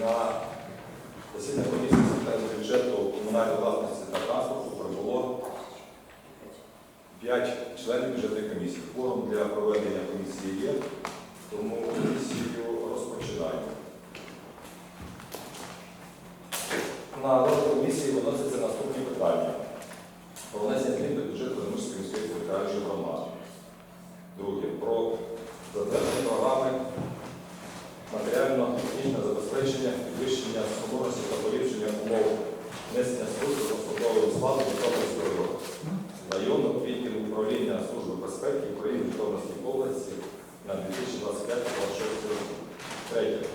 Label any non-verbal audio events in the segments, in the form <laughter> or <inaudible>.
На засідання комісії з бюджету комунальної власності та транспорту прибуло 5 членів бюджетної комісії. Форум для проведення комісії є, тому комісію розпочинаємо. На розгляд комісії виносяться наступні питання. Про внесення змін до бюджету Замишської міської територіальної громади. Друге. Про затвердження програми матеріально-технічне забезпечення, підвищення спроможності та поліпшення умов несення служби з особовим складом Житомирської року. Районного відділу управління Служби безпеки України в Житомирській області на 2025-2026 рік. Третє.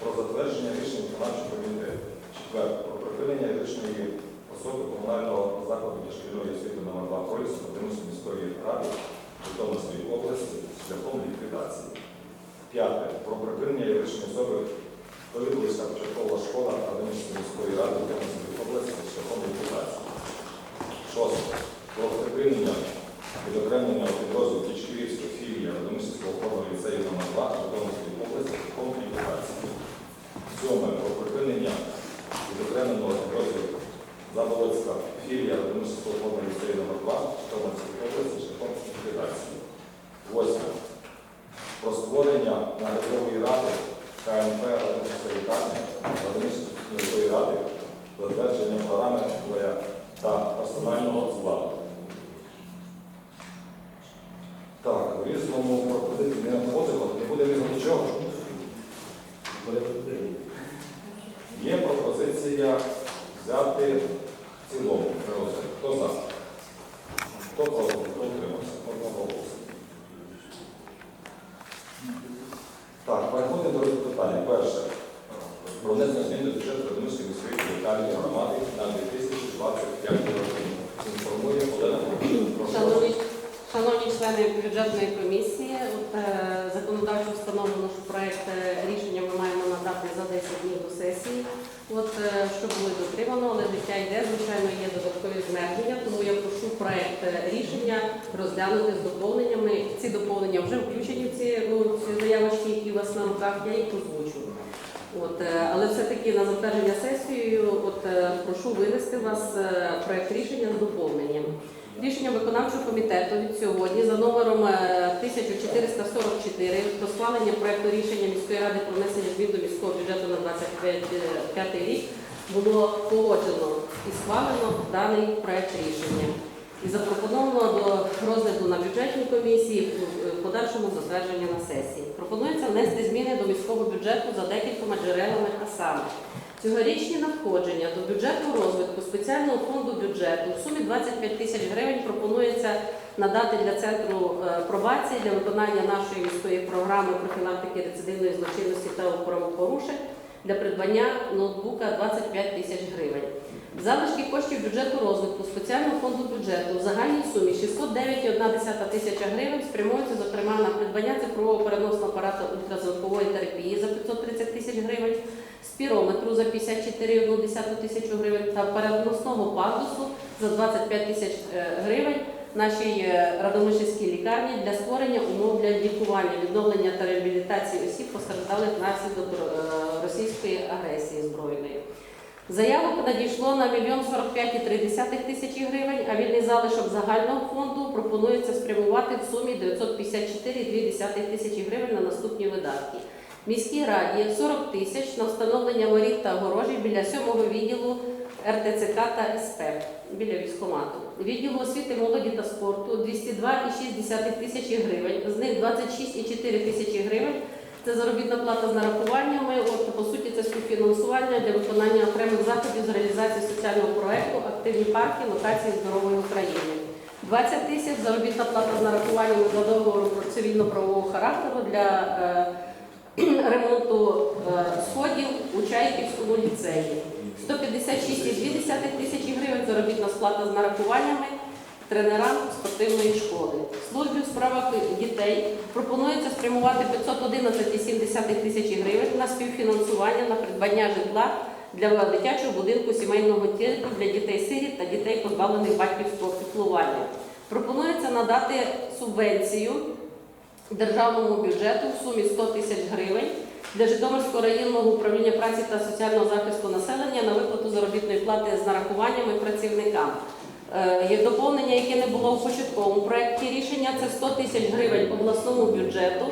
Про затвердження рішень виконавчого комітету. Четверте. Про припинення рішення особи комунального закладу дошкільної освіти номер 2 полісу Подимської міської ради Житомирської області шляхом ліквідації. П'яте. Про припинення юридичної особи Колибульська початкова школа Академічної міської ради Житомирської області шляхом ліквідації. Шосте. Про припинення відокремлення підрозділу Кічківської філії Радомишльського опорного ліцею номер 2 Житомирської області шляхом ліквідації. Сьоме. Про припинення відокремленого підрозділу Заболоцька філія Радомишльського опорного ліцею номер 2 Житомирської області шляхом ліквідації. Восьме. Про створення наглядової ради КМП Радомишльської лікарні Радомишльської міської ради затвердження програми для та персонального складу. Так, в різному пропозиції не надходило, не буде різного нічого. Є пропозиція взяти в цілому. Хто за? Хто проти? Хто утримався? Одного голосу. Так, переходимо до питання. Перше. Про внесення змін до бюджету Радомиської міської територіальної громади на 2025 рік. Інформує Олена Горбачова. Шановні, шановні члени бюджетної комісії, от, е, законодавчо встановлено, що проект е, рішення ми маємо надати за 10 днів до сесії. От, е, що було дотримано, але життя йде, звичайно, є додаткові змернення, тому я прошу проект е, рішення розглянути з доповненнями. Ці доповнення вже включені в ці, ну, ці заявочки, які у вас на руках, я їх озвучу. От, е, але все-таки на затвердження сесією от, е, прошу винести вас е, проект рішення з доповненням. Рішення виконавчого комітету від сьогодні за номером е, 1444 про схвалення проекту рішення міської ради про внесення змін до міського бюджету на 25 рік було погоджено і схвалено даний проект рішення. І запропоновано до розгляду на бюджетній комісії в в подальшому затвердження на сесії. Пропонується внести зміни до міського бюджету за декількома джерелами, а саме Цьогорічні надходження до бюджетного розвитку спеціального фонду бюджету в сумі 25 тисяч гривень пропонується надати для центру е, пробації для виконання нашої міської програми профілактики рецидивної злочинності та правопорушень для придбання ноутбука 25 тисяч гривень. Залишки коштів бюджету розвитку спеціального фонду бюджету в загальній сумі 609,1 тисяча гривень спрямуються, зокрема, на придбання цифрового переносного апарату ультразвукової терапії за 530 тисяч гривень, спірометру за 54,1 тисячу гривень та переносного пандусу за 25 тисяч е, гривень нашій е, Радомишльській лікарні для створення умов для лікування, відновлення та реабілітації осіб, постраждалих внаслідок е, російської агресії збройної. Заявок надійшло на 1 45,3 тисячі гривень, а вільний залишок загального фонду пропонується спрямувати в сумі 954,2 тисячі гривень на наступні видатки. Міській раді 40 тисяч на встановлення воріт та огорожі біля 7-го відділу РТЦК та СП біля військкомату. Відділу освіти, молоді та спорту 202,6 тисячі гривень, з них 26,4 тисячі гривень це заробітна плата з нарахуваннями. От по суті, це співфінансування для виконання окремих заходів з реалізації соціального проекту Активні парки локації здорової України. 20 тисяч заробітна плата з нарахуваннями за договором про цивільно-правового характеру для е, <clears throat> ремонту е, сходів у Чайківському ліцеї. 156,2 тисячі гривень заробітна сплата з нарахуваннями тренерам спортивної школи. Службі у справах дітей пропонується спрямувати 511,7 тисячі гривень на співфінансування на придбання житла для дитячого будинку сімейного типу для дітей-сиріт та дітей, позбавлених батьківського піклування. Пропонується надати субвенцію державному бюджету в сумі 100 тисяч гривень для Житомирського районного управління праці та соціального захисту населення на виплату заробітної плати з нарахуваннями працівникам. Е, Є доповнення, яке не було в початковому проєкті рішення, це 100 тисяч гривень обласному бюджету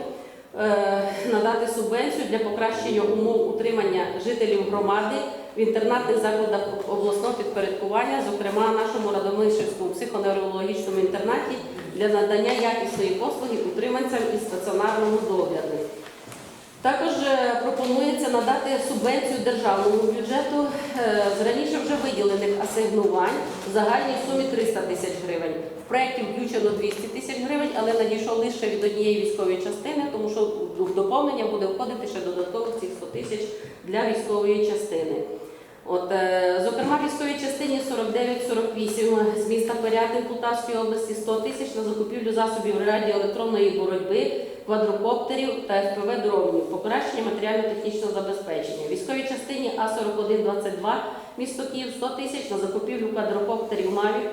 е, надати субвенцію для покращення умов утримання жителів громади в інтернатних закладах обласного підпорядкування, зокрема нашому Радомишльському психоневрологічному інтернаті для надання якісної послуги утриманцям із стаціонарного догляду. Також е, пропонується надати субвенцію державному бюджету е, з раніше вже виділених асигнувань в загальній сумі 300 тисяч гривень. В проєкті включено 200 тисяч гривень, але надійшов лише від однієї військової частини, тому що в доповнення буде входити ще додаткових цих 100 тисяч для військової частини. От, е, зокрема, військовій частині 49-48 з міста Пирятин Полтавської області 100 тисяч на закупівлю засобів радіоелектронної боротьби, квадрокоптерів та ФПВ дронів, покращення матеріально-технічного забезпечення. Військовій частині А4122 місто Київ 100 тисяч на закупівлю квадрокоптерів Мавік,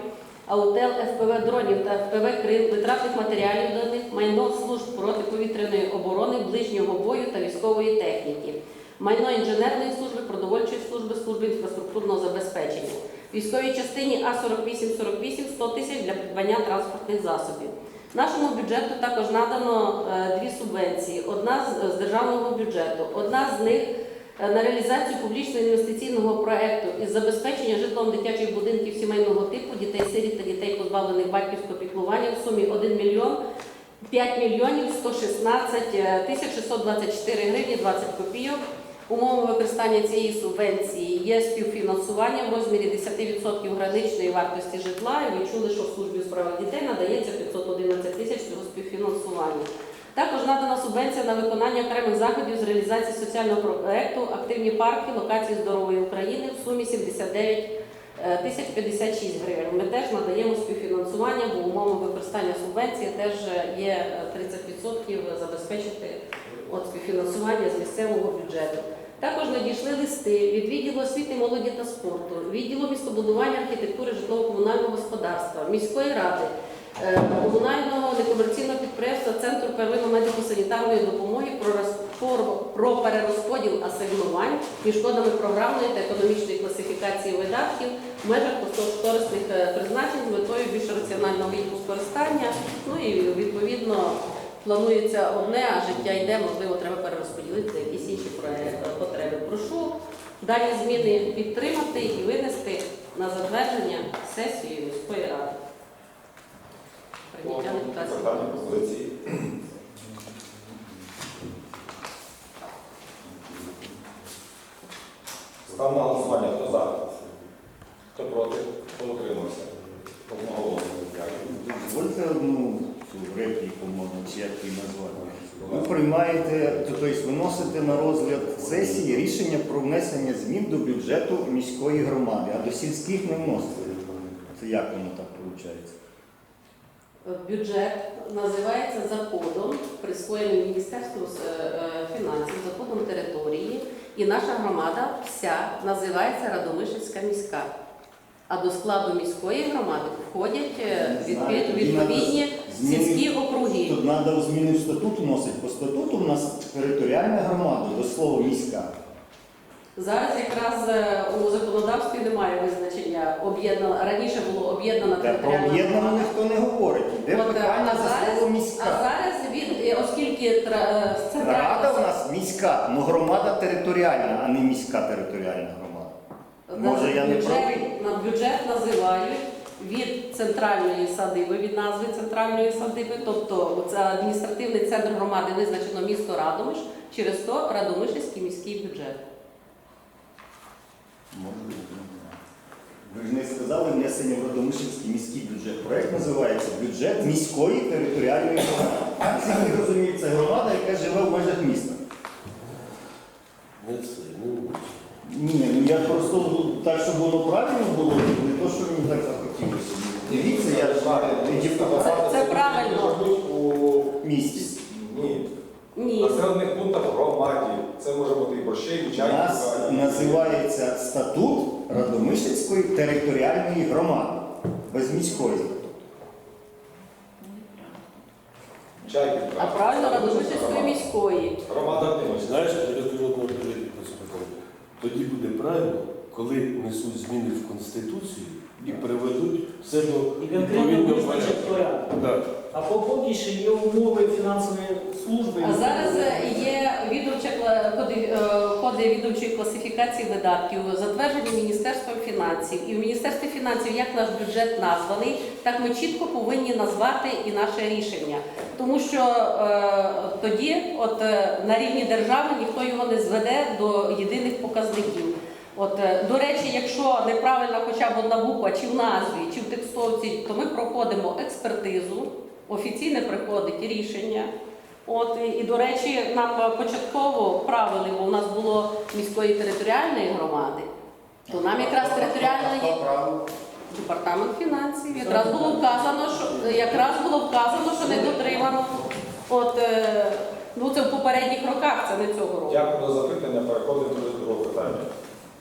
Аутел, ФПВ дронів та ФПВ крил, витратних матеріалів до них, майно служб протиповітряної оборони, ближнього бою та військової техніки майно інженерної служби, продовольчої служби, служби інфраструктурного забезпечення. Військовій частині А4848 100 тисяч для придбання транспортних засобів. Нашому бюджету також надано е, дві субвенції. Одна з, з державного бюджету, одна з них е, на реалізацію публічного інвестиційного проекту із забезпечення житлом дитячих будинків сімейного типу дітей-сиріт та дітей, позбавлених батьківського піклування в сумі 1 мільйон 5 мільйонів 116 тисяч 624 гривні 20 копійок. Умови використання цієї субвенції є співфінансування в розмірі 10% граничної вартості житла. І ви чули, що в службі справах дітей надається 511 тисяч цього співфінансування. Також надана субвенція на виконання окремих заходів з реалізації соціального проекту Активні парки локації здорової України в сумі 79 е, тисяч 56 гривень. Ми теж надаємо співфінансування, бо умови використання субвенції теж є е, 30% забезпечити от співфінансування з місцевого бюджету. Також надійшли листи від відділу освіти, молоді та спорту, відділу містобудування, архітектури, житлово-комунального господарства, міської ради, е, комунального некомерційного підприємства Центру первинної медико-санітарної допомоги про, роз- про- про перерозподіл асигнувань між кодами програмної та економічної класифікації видатків в межах кошторисних е, призначень з метою більш раціонального їх використання. Ну і відповідно планується одне, а життя йде, можливо, треба перерозподілити якісь інші потреби. Прошу дані зміни підтримати і винести на затвердження сесії міської ради. Прийняття депутатських пропозиції. Став на голосування, хто за? Хто проти? Хто утримався? Одноголосно. Дякую. Репліку, можна, чи як її назвати. Ви приймаєте, тобто виносите на розгляд сесії рішення про внесення змін до бюджету міської громади, а до сільських не вносите. Це як воно так виходить? Бюджет називається законом, присвоєним Міністерству е, фінансів, законом території, і наша громада вся називається Радомишльська міська. А до складу міської громади входять е, відповідні сільські округи. Тут треба зміни в статут вносити. По статуту в нас територіальна громада, до слова міська. Зараз якраз е, у законодавстві немає визначення об'єднана. Раніше було об'єднана про територіальна об'єднання громада. ніхто не говорить. Іде От, е, питання а за зараз- слово А зараз від е, оскільки тра- е, Рада в центральна нас міська, але громада територіальна, а не міська територіальна громада. Може, я не бюджет, правий? на бюджет називають від центральної садиби, від назви центральної садиби, тобто це адміністративний центр громади визначено місто Радомиш, через то Радомишльський міський бюджет. Ви ж не сказали внесення в Родомишльський міський бюджет. Проект називається Бюджет міської територіальної громади. Наскільки розуміють, це громада, яка живе в межах міста. Не все, ну, Ні, ну я просто так, щоб воно правильно було, не то, що мені так захотілося. Дивіться, я ж Це- це правильно. в місті. Ні. Ні. Населених пунктах громаді. Це може бути і борщей, і У нас називається статут Радомишльської територіальної громади. Без міської. Чайківка. А правильно Радомишльської міської. Громада. Знаєш, я тобі одного відповідь. Тоді буде правильно, коли несуть зміни в Конституцію і приведуть все до відповідного порядку. А по- поки ще є умови фінансової служби. А зараз е, є відомча коди, е, відомчої класифікації видатків, затверджені Міністерством фінансів. І в Міністерстві фінансів, як наш бюджет названий, так ми чітко повинні назвати і наше рішення. Тому що е, тоді, от е, на рівні держави, ніхто його не зведе до єдиних показників. От, е, до речі, якщо неправильна хоча б одна буква, чи в назві, чи в текстовці, то ми проходимо експертизу, офіційне приходить рішення. От і, до речі, нам початково правили, бо у нас було міської територіальної громади, то нам якраз територіальна департамент фінансів. Якраз було вказано, що якраз було вказано, що не дотримано. От е, ну це в попередніх роках, це не цього року. Дякую за запитання. Переходимо до другого питання.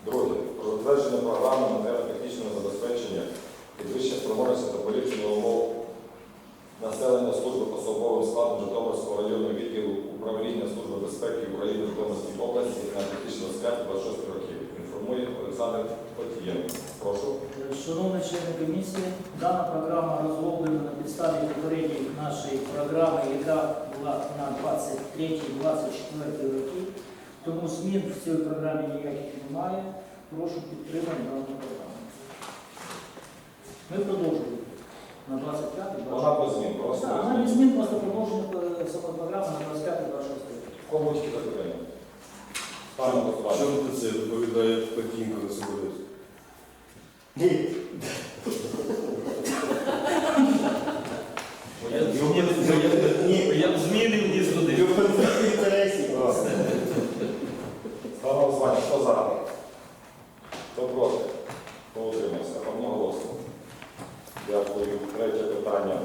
Друге. Про затвердження програми матеріально-технічного забезпечення підвищення спроможності та поліпшення умов населення служби особовим складом Житомирського районного відділу управління Служби безпеки України Житомирській області на 2025 26 років. Інформує Олександр Потієнко. Прошу. Шановні члени комісії, дана програма розроблена на підставі попередньої нашої програми, яка була на 23-24 роки. Тому змін в цій програмі ніяких немає. Прошу підтримати дану програму. Ми продовжуємо на 25 Вона без змін. Просто Так, вона без змін. просто продовжена е, самої на 25-26 роки. Кому тільки запитання? Пане Що це доповідає Петінко на себе? Ні. Ні, Я б змінив ні туди. в конфлікті інтересів. Ставимо голосування. Хто за? Хто проти? Хто утримався? Одноголосно. Дякую. Третє питання.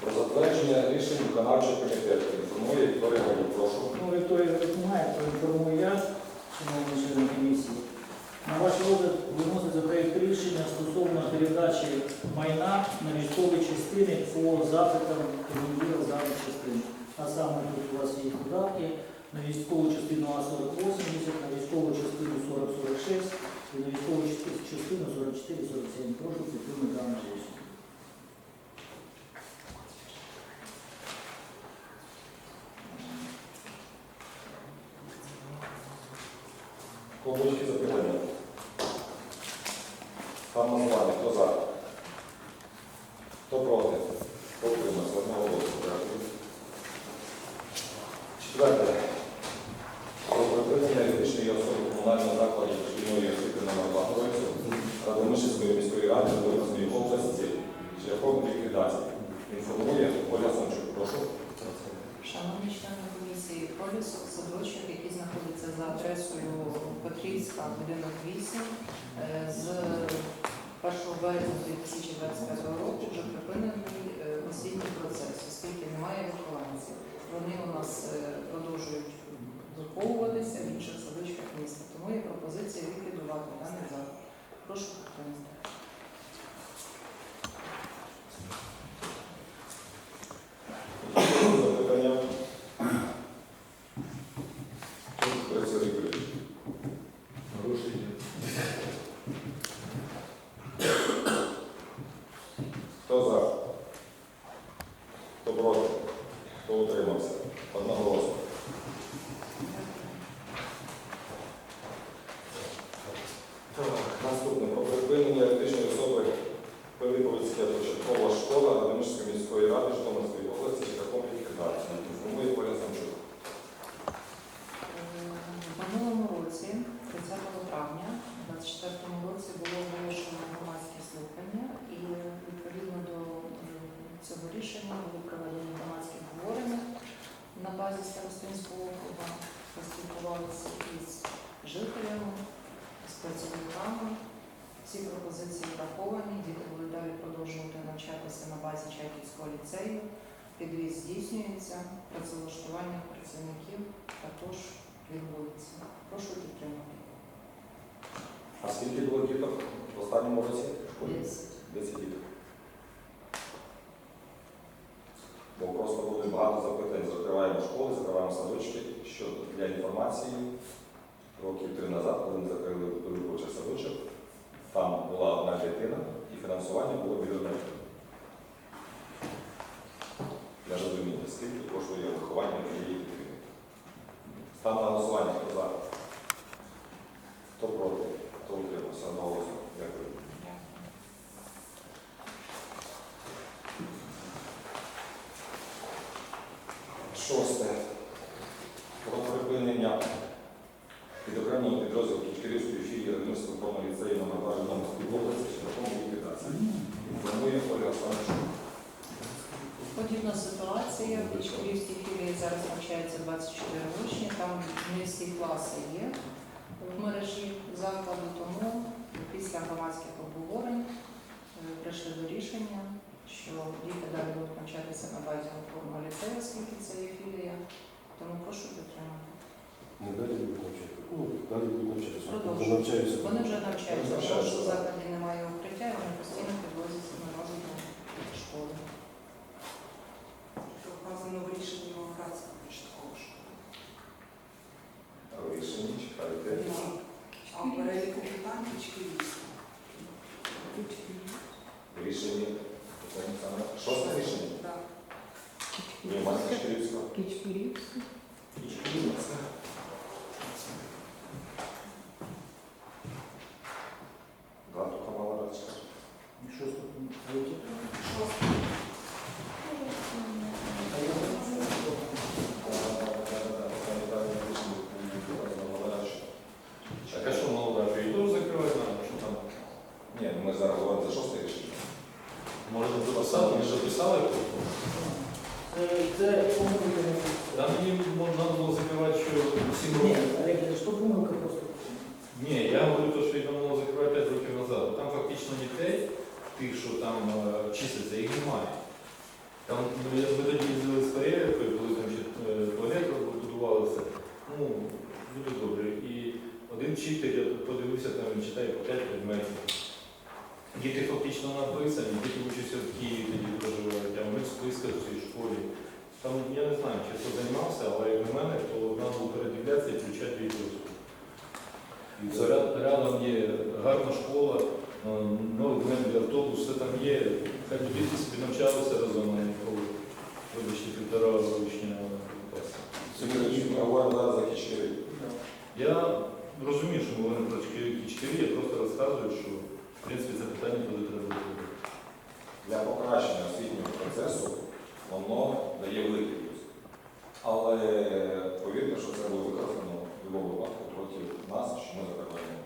Про затвердження рішень виконавчого комітету. Інформує Вікторія Галю. Прошу. Ну, Вікторія знає, проінформую я, шановні члени комісії. На ваш розгляд виноситься проєкт рішення стосовно передачі майна на військові частини по запитам командира даних частин. А саме тут у вас є видатки на військову частину А4080, на військову частину 4046 і на військову частину- частину 4447. Прошу підтримати дане рішення. Кому які запитання? Ставимо голосування. Хто за? Хто проти? Хто утримався? Одноголосно. Дякую. Четверте. Комісії, садочок, який знаходиться за адресою Петрівська, будинок 8, е, з 1 березня 2025 року вже припинений е, освітній процес, оскільки немає вихованців. Вони у нас е, продовжують виховуватися в інших садочках міста. Тому є пропозиція ліквідувати даний заклад. Прошу підтримати. Запитання? Борис Юрійович. Грошей є. Хто за? Хто проти? Хто утримався? Одноголосно. Так, Наступне про припинення юридичної особи Пилиповицька початкова школа Радомишльської міської ради Житомирської області шляхом ліквідації. Інформує Оля Самчук. В минулому році, 30 травня, у 2024 році було оголошено громадські слухання і відповідно до м, цього рішення були проведені громадські обговорення на базі Старостинського округу, поспілкувалися із жителями, з працівниками. Всі пропозиції враховані, діти будуть далі продовжувати навчатися на базі Чайківського ліцею. Підвіз здійснюється, працевлаштування працівників також відбудеться. Прошу підтримати. А скільки було діток в останньому році? в школі? Десять. 10 діток. багато запитань. Закриваємо школи, закриваємо садочки. Що для інформації, років три назад, коли ми закрили виборчий садочок, там була одна дитина і фінансування було мільйон гривень. Для розуміння, скільки коштує виховання однієї дитини. Стан на голосування, хто за? Хто проти? Хто утримався? Одноголосно. Дякую. Шосте. Про припинення відокремленого підрозділу Кічкирівської філії Радимирського форму ліцею номер 2 Житомирської області шляхом ліквідації. Інформує Ольга Олександровна. Ситуація. В Пічківській філії зараз навчається 24 учні, там не всі класи є в мережі закладу, тому після громадських обговорень е, прийшли до рішення, що діти далі будуть навчатися на базі форму ліцею, оскільки це є філія. Тому прошу підтримати. Не далі будуть навчати. Ну, далі будуть навчатися. Вони вже навчаються, тому що в закладі немає укриття, і вони постійно підвозяться на розвиток школи. Вказано в рішенні початкової школи. Рішення чекайте. А в переліку питань Кичківська. Рішення. Це саме Шосте рішення. Так. Ні, мене Кічкирівського. Кічкурівська. Кічкирівська. Да, тут мала рачка. Що ж тут? Які? Шосте. Так а що молода? І теж закривати надо, що там? Ні, ну ми зараз говоримо за шосте рішення. Може записати, ми ж записали. Це, це помилка. Там мені можна було закривати, що 7 Ні, років. Олег, що помилка просто. Ні, я говорю, то, що їх мало закривати 5 років назад. Там фактично дітей, тих, що там е, числяться, їх немає. Там ну, я- ми тоді їздили з перевіркою, коли там ще е, туалет будувалося. Ну, дуже добре. І один вчитель, я тут подивився, там він читає по 5 предметів. Діти фактично написані, діти вчаться в Києві, тоді проживають, а вони в списках в цій школі. Там я не знаю, чи хто займався, але як на мене, то треба було передивлятися і включати відео. Рядом є гарна школа, е, новий меблі, автобус, все там є. Хай діти собі навчалися разом, а не коли, вибачте, півтора учня класу. Сьогодні ми говоримо зараз за Кічкирів. Я розумію, що ми говоримо про Кічкирі, я просто розказую, що в принципі це питання буде треба розглядати. Для покращення освітнього процесу воно дає великий плюс. Але повірте, що це буде використано в будь-якому випадку проти нас, що ми закриваємо.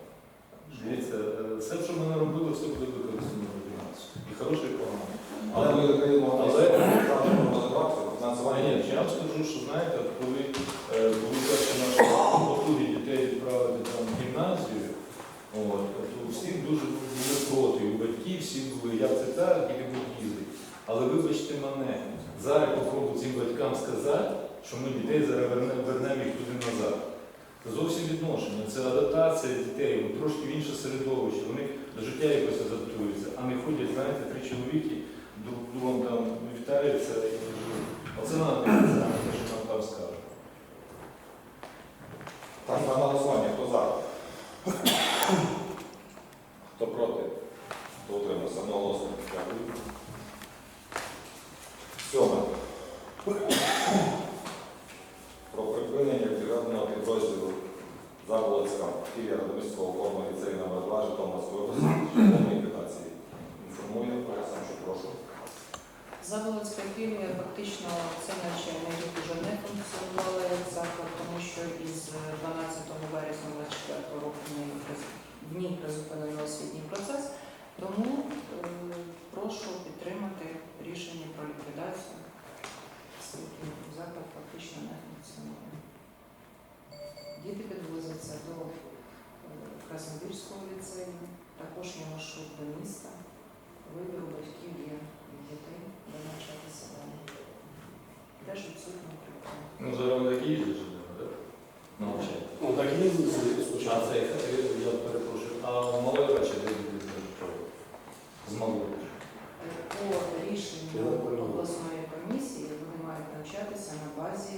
Дивіться, е, все, що ми не робили, все буде використано проти нас. І хороше, і погане. Але ми Але- фінансування. ні, я вам скажу, що знаєте, коли е, були перші наші потуги дітей відправити там в гімназію, всі дуже були проти, і батьки всі були, як це так, діти будуть їздити. Але вибачте мене, зараз попробую цим батькам сказати, що ми дітей зараз вернемо, їх туди назад. Це зовсім відношення, це адаптація дітей, трошки інше середовище, вони до життя якось адаптуються, а не ходять, знаєте, три чоловіки, друг другом там вітаються і Оце треба те, що нам там скаже. Так, на голосування, хто за? Хто проти? Хто утримався? Одноголосно. Дякую. Сьоме. Про припинення державного підрозділу Заболоцька філія Радомирського форму ліцею номер 2 Житомирської області ліквідації. Інформує Олександр, прошу. Заволоцька філія фактично це навчальний рік вже не функціонувала як заклад, тому що із 12 вересня 24 року в неї приз- в ній призупинено освітній процес. Тому е, прошу підтримати рішення про ліквідацію, оскільки заклад фактично не функціонує. Діти підвозяться до е, ліцею, також є маршрут до міста. Вибір у батьків є від дітей, де навчатися далі. Теж відсутні укриття. Ну, зараз такі їздять, що так? Навчать. Ну так і А спочатку. я перепрошую, а малий речі де буде з малого? рішення обласної комісії вони мають навчатися на базі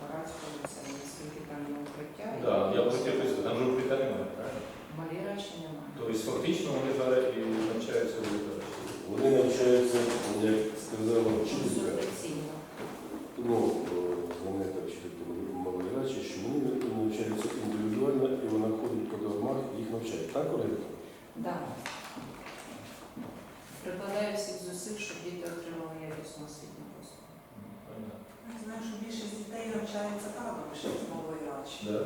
Парадського ліцею, наскільки там є укриття. Так, я хотів сказати, там же укриття немає, правильно? Малі речі немає. Тобто фактично вони зараз і навчаються в Вони навчаються, як сказала, чітко. Ну, Я знаю, що більшість дітей навчається там, ще з нової радші. Да.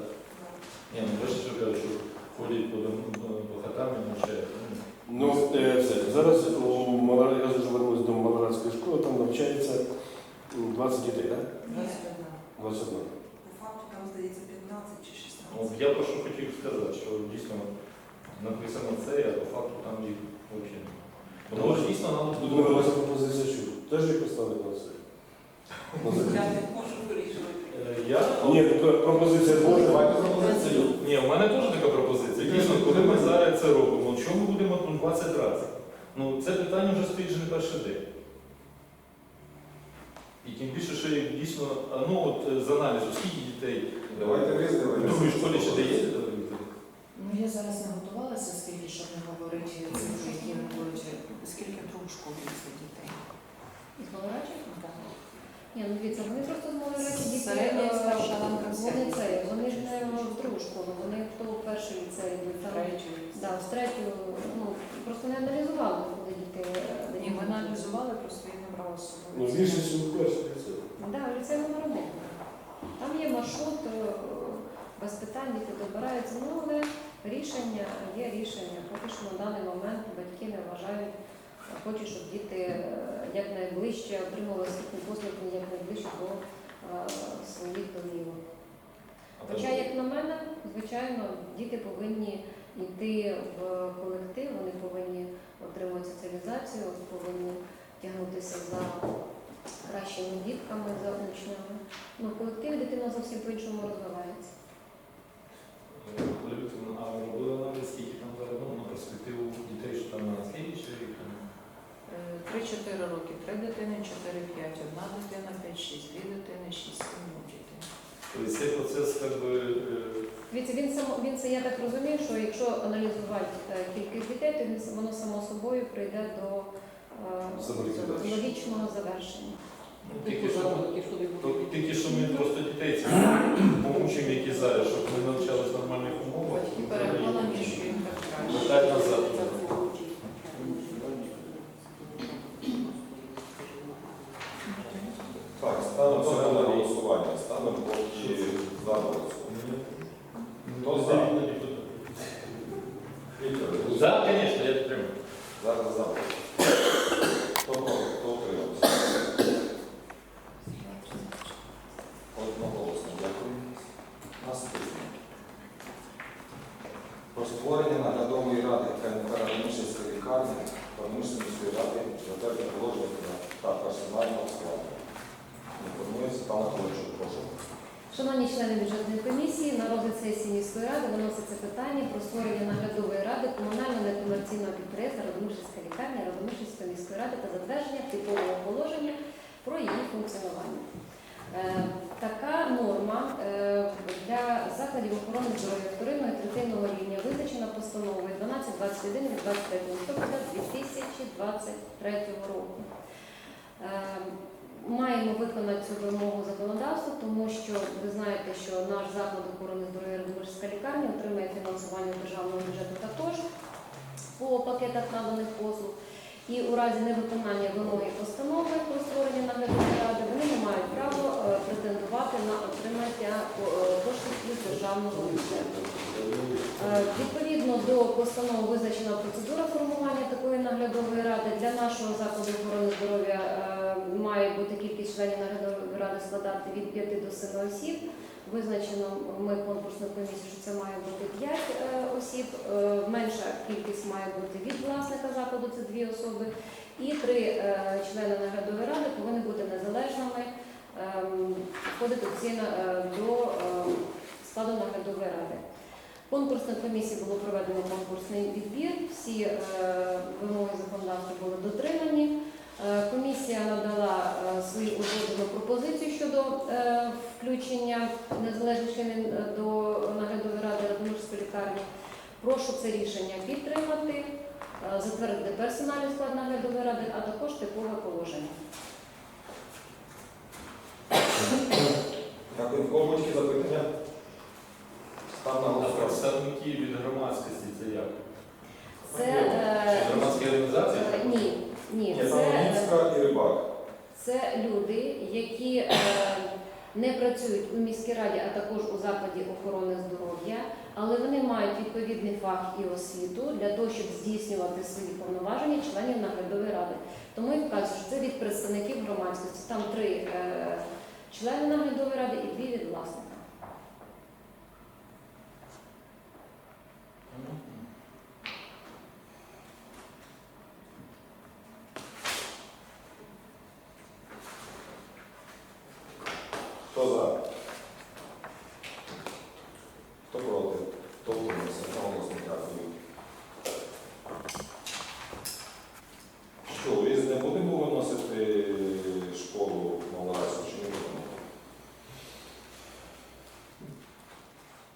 Ні, ну бачите, що кажуть, що ходять по, дом- по хатам і навчають. Ну, е, це, зараз у Мала- я вже вернусь до Малорадської школи, там навчається м, 20 дітей, так? 21. 21. По факту там, здається, 15 чи 16. Ну, я про що хотів сказати, що дійсно написано це, а по факту там їх взагалі немає. Тому що дійсно нам Будемо ваша пропозиція, що теж їх поставити на це? Я не можу вирішувати. Е, Я Ні, пропозиція буде. Давайте пропозицію. Ні, у мене теж така пропозиція. Дійсно, коли ми зараз це робимо, чому ми будемо ну, 20 разів? Ну, це питання вже стоїть вже не перший день. І тим більше, що є дійсно, а, ну от е, з аналізу, скільки дітей Давайте в визнали. другій школі ще дає? Ну, я зараз не готувалася, скільки, щоб не говорити цифри, які не будуть. Скільки в другу школу це дітей? Із Малорачі? Так. Ні, ну дивіться, вони просто з Малорачі діти. Середня і е, старша ланка Вони це, вони ж не в другу школу, вони хто в перший ліцей йдуть. Там, Третю. да, в третю, ну, просто не аналізували, коли діти. е, Ні, ми аналізували, просто їх не брали з собою. Ну, більшість у першій це. Да, в ліцей воно робить. Там є маршрут, е, без питань діти добираються, ну але рішення є рішення. Поки що на даний момент батьки не вважають, а хочуть, щоб діти е, якнайближче отримали освітні послуги, якнайближче до е, своїх домівок. Хоча, як на мене, звичайно, діти повинні йти в колектив, вони повинні отримувати соціалізацію, повинні тягнутися за кращими дітками, за учнями. Ну, в колективі дитина зовсім по-іншому розвивається. Ви там, а робили аналіз, скільки там зараз ну, на перспективу дітей, що там на слідчий рік? там? Е, 3-4 роки, 3 дитини, 4-5, одна дитина, 5-6, дві дитини, 6, 7 дітей. Тобто цей процес, як би, е, Дивіться, він само він це я так розумію, що якщо аналізувати е, кількість дітей, то він воно само собою прийде до е, логічного завершення. ну, тільки що, то, тільки що ми просто дітей ці помучимо, які зараз, щоб вони навчались в нормальних умовах. І переконані, що їм так краще. Летать назад. Так, ставимо це на голосування. Ставимо поки за голосування. Хто за? Віктор, ви Так, звісно, я підтримую. Зараз за. Хто проти? Хто утримався? Одноголосно. Дякую. Наступне. Про створення наглядової ради КНП Ромишівської лікарні Ромишівської ради затвердження положення та персонального складу. Інформується пан Ковальчук, прошу. Шановні члени бюджетної комісії, на розгляд сесії міської ради виноситься питання про створення наглядової ради комунального некомерційного підприємства Радомишльська лікарня Радомишльської міської ради та затвердження типового положення про її функціонування. Е, Така норма е, для закладів охорони здоров'я вторинного і третинного рівня визначена постановою 1221 від 23 листопада 2023 року. Маємо виконати цю вимогу законодавства, тому що ви знаєте, що наш заклад охорони здоров'я Радомишльська лікарня отримує фінансування державного бюджету також по пакетах наданих послуг. І у разі невиконання вимоги постанови про створення наглядової ради вони не мають права е, претендувати на отримання е, коштів із державного бюджету. Е, Відповідно до постанови визначена процедура формування такої наглядової ради. Для нашого закладу охорони здоров'я має бути кількість членів наглядової ради складати від 5 до 7 осіб. Визначено ми конкурсну комісію, що це має бути 5 е, осіб. Е, Менша кількість має бути від власника закладу, це дві особи. І три е, члени наглядової ради повинні бути незалежними, ем, входити офіційно до е, складу наглядової ради. Конкурсної комісії було проведено конкурсний відбір, всі вимоги законодавства були дотримані. Е, Комісія надала е, свою узгоджену пропозицію щодо е, включення незалежних членів до наглядової ради Радомирської лікарні. Прошу це рішення підтримати, затвердити персональний склад наглядової ради, а також типове положення. Дякую. Кого будь-які запитання? Став на голосування. представники від громадськості це як? Це громадські організації? Ні, ні, там це, е, і Рибак. це люди, які е, не працюють у міській раді, а також у закладі охорони здоров'я, але вони мають відповідний фах і освіту для того, щоб здійснювати свої повноваження членів наглядової ради. Тому і вказую, що це від представників громадськості. Там три е, члени наглядової ради і дві від власника. Хто за? Хто проти? Хто утримався? Одноголосно дякую. Що, із не будемо виносити школу малорасу чи не будемо?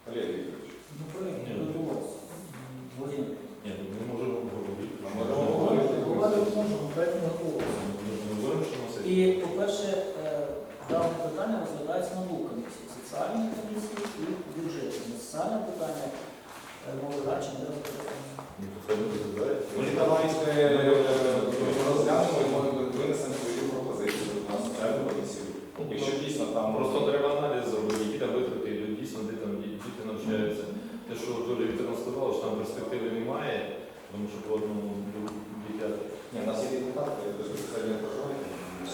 Олег Вікторович, Ну, проект Ні. готувався. Володимир. Ні, ну, ми можемо говорити. Ми можемо говорити. Говорити можемо, проект не готувався. Ми говоримо, що на сесії. І, по-перше, е, дане питання розглядається на двох комісіях. Соціальній комісії і бюджетній. Соціальне питання е, молодачі не розглядається. Ну, то хай не розглядає. Ми давайте розглянемо і ми винесемо свою пропозицію на соціальну комісію. Якщо дійсно там Просто треба аналіз зробити, які там витрати, дійсно, де там діти навчаються. Те, що Толя Сказала, що там перспективи немає, тому що по одному дитяти. Ні, у нас є депутати, безпосередньо.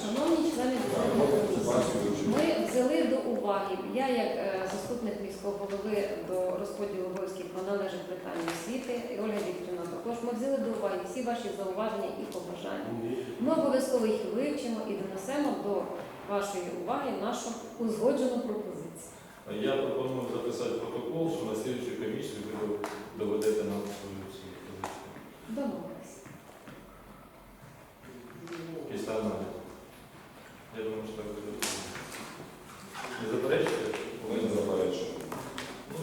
Шановні члени комісії, ми взяли до уваги, я як е, заступник міського голови до розподілу обов'язків по належить питання освіти, і Ольга Вікторівна також, ми взяли до уваги всі ваші зауваження і побажання. Ми обов'язково їх вивчимо і донесемо до вашої уваги нашу узгоджену пропозицію. Я пропоную записати протокол, що на слідчій комісії ви доведете нам свою цю позицію. Домовились. Після аналізу. Я думаю, що так буде. Не заперечуєте? Ми не заперечуємо. Ну,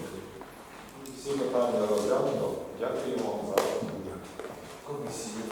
всі питання розглянуто. Дякуємо за комісію.